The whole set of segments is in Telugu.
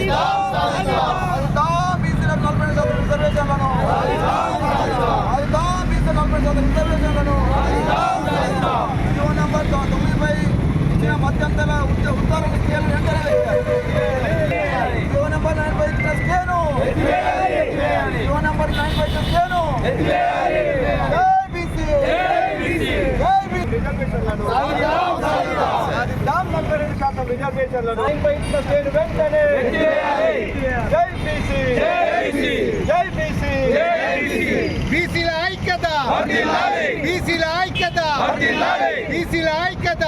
जिंदाबाद రిజర్వేషన్లను ఇచ్చిన స్టేట్ వెంటనే జై బీసీ. జై బీసీ. బీసీల ఐక్యత. బీసీల ఐక్యత. బీసీల ఐక్యత.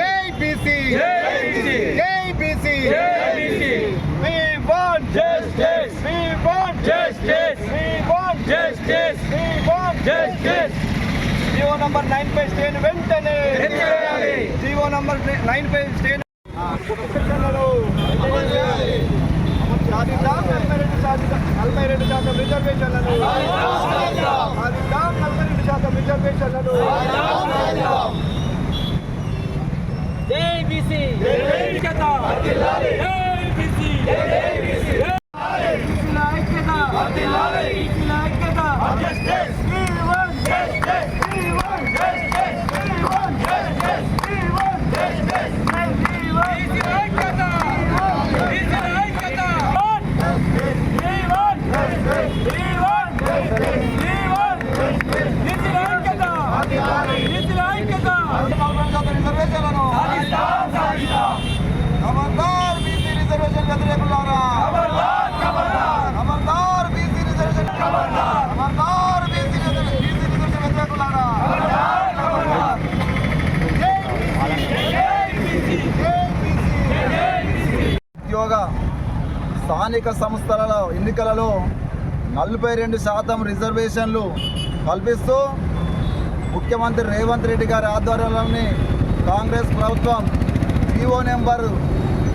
జై బీసీ. జై BC. We want justice. We want justice. We want justice. We want justice. GO number nine పై స్టేన్ వెంటనే జీవో నంబర్ నైన్ పై సాధిద్దాం. నలభై రెండు శాతం రిజర్వేషన్లను నలభై రెండు శాతం రిజర్వేషన్లను జై బీసీ ఐక్యత జై బీసీ బీసీల ఐక్యత బీసీల ఐక్యత బీసీల ఐక్యత బీసీల ఐక్యత జై వన్ జై వన్ జై వన్ బీసీల ఐక్యత బీసీల ఐక్యత రిజర్వేషన్లను ఖబర్దార్ బీసీ రిజర్వేషన్ వ్యతిరేకులారా ఖబర్దార్ బీసీ రిజర్వేషన్ ఖబర్దార్ బీసీ రిజర్వేషన్ బీసీ రిజర్వేషన్ వ్యతిరేకులారా ఉద్యోగ స్థానిక సంస్థల ఎన్నికలలో నలభై రెండు శాతం రిజర్వేషన్లు కల్పిస్తూ ముఖ్యమంత్రి రేవంత్ రెడ్డి గారి ఆధ్వర్యంలోని కాంగ్రెస్ ప్రభుత్వం జీవో నెంబర్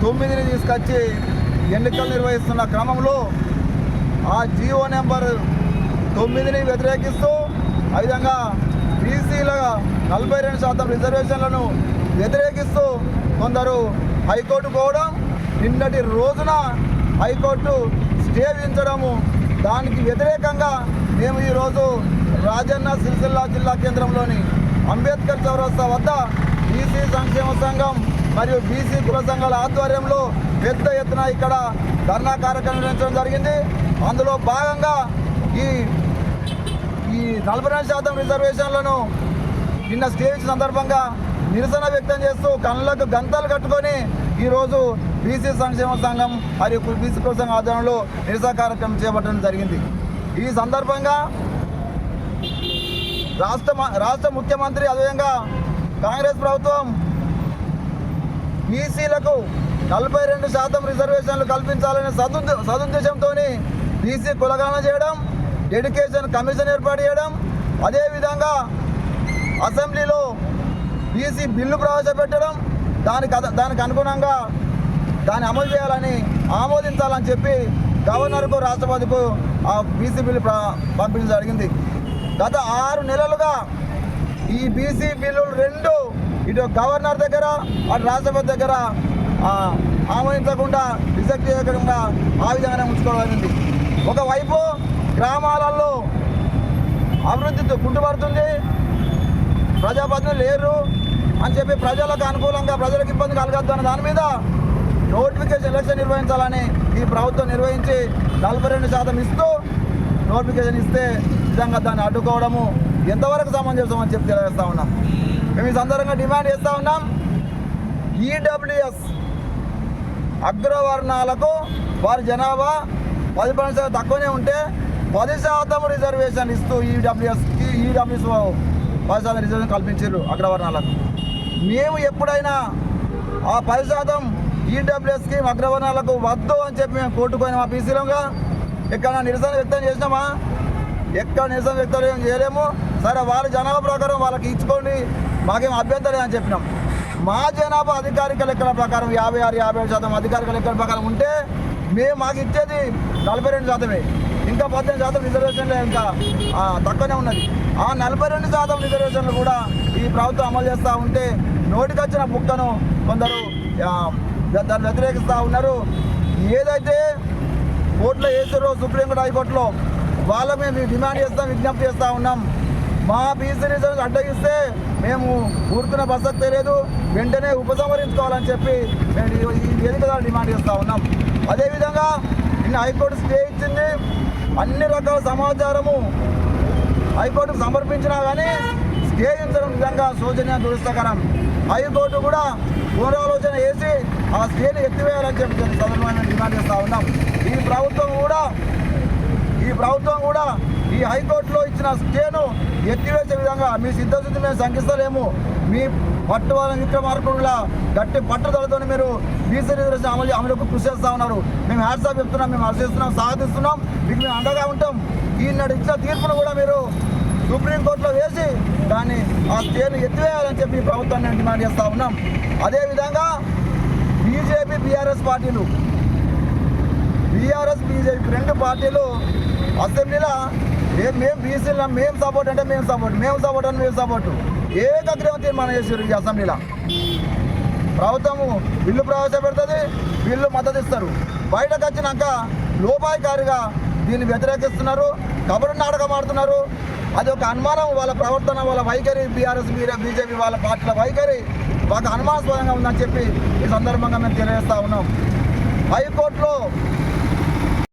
తొమ్మిదిని తీసుకొచ్చి ఎన్నికలు నిర్వహిస్తున్న క్రమంలో ఆ జీవో నెంబర్ తొమ్మిదిని వ్యతిరేకిస్తూ ఆ విధంగా బీసీల నలభై రెండు శాతం రిజర్వేషన్లను వ్యతిరేకిస్తూ కొందరు హైకోర్టు పోవడం నిన్నటి రోజున హైకోర్టు స్టే విధించడము. దానికి వ్యతిరేకంగా మేము ఈరోజు రాజన్న సిరిసిల్ల జిల్లా కేంద్రంలోని అంబేద్కర్ చౌరస్తా వద్ద బీసీ సంక్షేమ సంఘం మరియు బీసీ కుల సంఘాల ఆధ్వర్యంలో పెద్ద ఎత్తున ఇక్కడ ధర్నా కార్యక్రమం నిర్వహించడం జరిగింది. అందులో భాగంగా ఈ ఈ నలభై రెండు శాతం రిజర్వేషన్లను నిన్న స్టేజ్ సందర్భంగా నిరసన వ్యక్తం చేస్తూ కళ్ళకు గంతలు కట్టుకొని ఈరోజు బీసీ సంక్షేమ సంఘం మరియు బీసీ కుల సంఘం ఆధ్వర్యంలో నిరసన కార్యక్రమం చేపట్టడం జరిగింది. ఈ సందర్భంగా రాష్ట్ర రాష్ట్ర ముఖ్యమంత్రి అదేవిధంగా కాంగ్రెస్ ప్రభుత్వం బీసీలకు నలభై రెండు శాతం రిజర్వేషన్లు కల్పించాలనే సదు సదుద్దేశంతోనే బీసీ కులగణన చేయడం డెడికేషన్ కమిషన్ ఏర్పాటు చేయడం అదేవిధంగా అసెంబ్లీలో బీసీ బిల్లు ప్రవేశపెట్టడం దానికి దానికి అనుగుణంగా దాన్ని అమలు చేయాలని ఆమోదించాలని చెప్పి గవర్నర్కు రాష్ట్రపతికు ఆ బీసీ బిల్లు పంపించడం జరిగింది. గత ఆరు నెలలుగా ఈ బీసీ బిల్లులు రెండు ఇటు గవర్నర్ దగ్గర అటు రాజ్యసభ దగ్గర ఆ, ఆమోదించకుండా రిజెక్ట్ చేయకుండా ఆ విధంగానే ఉంచుకోవడం ఒకవైపు గ్రామాలలో అభివృద్ధి కుంటుపడుతుంది ప్రజాప్రతినిధులు లేరు అని చెప్పి ప్రజలకు అనుకూలంగా ప్రజలకు ఇబ్బంది కలగద్దు అన్న దాని మీద నోటిఫికేషన్ ఎలక్షన్ నిర్వహించాలని ఈ ప్రభుత్వం నిర్వహించి నలభై రెండు శాతం ఇస్తూ నోటిఫికేషన్ ఇస్తే నిజంగా దాన్ని అడ్డుకోవడము ఎంతవరకు సమంజసం అని చెప్పి తెలియజేస్తా ఉన్నాం. మేము ఈ సందర్భంగా డిమాండ్ చేస్తూ ఉన్నాం. ఈడబ్ల్యూఎస్ అగ్రవర్ణాలకు వారి జనాభా పది పర్సెంట్ తక్కువనే ఉంటే పది శాతం రిజర్వేషన్ ఇస్తూ ఈడబ్ల్యూఎస్కి ఈడబ్ల్యూఎస్ పది శాతం రిజర్వేషన్ కల్పించారు అగ్రవర్ణాలకు. మేము ఎప్పుడైనా ఆ పది శాతం ఈడబ్ల్యూఎస్కి అగ్రవర్ణాలకు వద్దు అని చెప్పి మేము కోర్టుపోయిన మా పీసీలంగా ఎక్కడ నిరసన వ్యక్తం చేసినామా? ఎక్కడ నిరసన వ్యక్తం చేయలేము. సరే వాళ్ళ జనాభా ప్రకారం వాళ్ళకి ఇచ్చుకోండి. మాకేం అభ్యంతరం అని చెప్పినాం. మా జనాభా అధికారిక లెక్కల ప్రకారం యాభై ఆరు యాభై ఏడు శాతం అధికారిక లెక్కల ప్రకారం ఉంటే మేము మాకు ఇచ్చేది నలభై రెండు శాతమే. ఇంకా పద్దెనిమిది శాతం రిజర్వేషన్లు ఇంకా తక్కువనే ఉన్నది. ఆ నలభై రెండు శాతం రిజర్వేషన్లు కూడా ఈ ప్రభుత్వం అమలు చేస్తూ ఉంటే నోటికొచ్చిన బుక్కను కొందరు దాన్ని వ్యతిరేకిస్తూ ఉన్నారు. ఏదైతే కోర్టులో వేసారో సుప్రీంకోర్టు హైకోర్టులో వాళ్ళ మేము డిమాండ్ చేస్తాం విజ్ఞప్తి చేస్తూ ఉన్నాం. మా బీసీ రిజర్వ్ అడ్డగిస్తే మేము ఊరుకున్న ప్రసక్తే లేదు. వెంటనే ఉపసంహరించుకోవాలని చెప్పి మేము ఈ- వేదిక ద్వారా డిమాండ్ చేస్తూ ఉన్నాం. అదేవిధంగా నిన్న హైకోర్టు స్టే ఇచ్చింది. అన్ని రకాల సమాచారము హైకోర్టుకు సమర్పించినా కానీ స్టే ఇచ్చడం నిజంగా శోచనీయ దురస్తకరం హైకోర్టు కూడా పునరాలోచన చేసి ఆ స్టేని ఎత్తివేయాలని చెప్పి నేను సందర్భంగా డిమాండ్ చేస్తూ ఉన్నాం. ఈ ప్రభుత్వం కూడా ఈ ప్రభుత్వం కూడా ఈ హైకోర్టులో ఇచ్చిన స్టేను ఎత్తివేసే విధంగా మీ సిద్ధశుద్ధి మేము శంకిస్తలేము. మీ పట్టువాల విక్రమార్కుడులా గట్టి పట్టుదలతో మీరు బీసీ రిజర్వేషన్ అమలు అమలుకు కృషి చేస్తూ ఉన్నారు. మేము హ్యాట్సాప్ చెప్తున్నాం మేము హర్షిస్తున్నాం సాధిస్తున్నాం. మీకు మేము అండగా ఉంటాం. ఈనాడు ఇచ్చిన తీర్పును కూడా మీరు సుప్రీంకోర్టులో వేసి దాన్ని ఆ స్టేను ఎత్తివేయాలని చెప్పి ప్రభుత్వాన్ని డిమాండ్ చేస్తూ ఉన్నాం. అదేవిధంగా బీజేపీ బీఆర్ఎస్ పార్టీలు. బీఆర్ఎస్ బీజేపీ రెండు పార్టీలు అసెంబ్లీలో మేము మేము బీసీలో మేము సపోర్ట్ అంటే మేము సపోర్ట్ మేము సపోర్ట్ అంటే మేము సపోర్ట్. ఏకగ్రీవం తీర్మానం చేసారు ఈ అసెంబ్లీలో. ప్రభుత్వము బిల్లు ప్రవేశపెడుతుంది బిల్లు మద్దతు ఇస్తారు బయటకు వచ్చినాక లోపాయికారిగా దీన్ని వ్యతిరేకిస్తున్నారు కబడ్డీ నాటకం ఆడుతున్నారు. అది ఒక అనుమానం వాళ్ళ ప్రవర్తన వాళ్ళ వైఖరి బీఆర్ఎస్ బీజేపీ వాళ్ళ పార్టీల వైఖరి ఒక అనుమానాస్పదంగా ఉందని చెప్పి ఈ సందర్భంగా మేము తెలియజేస్తా ఉన్నాం. హైకోర్టులో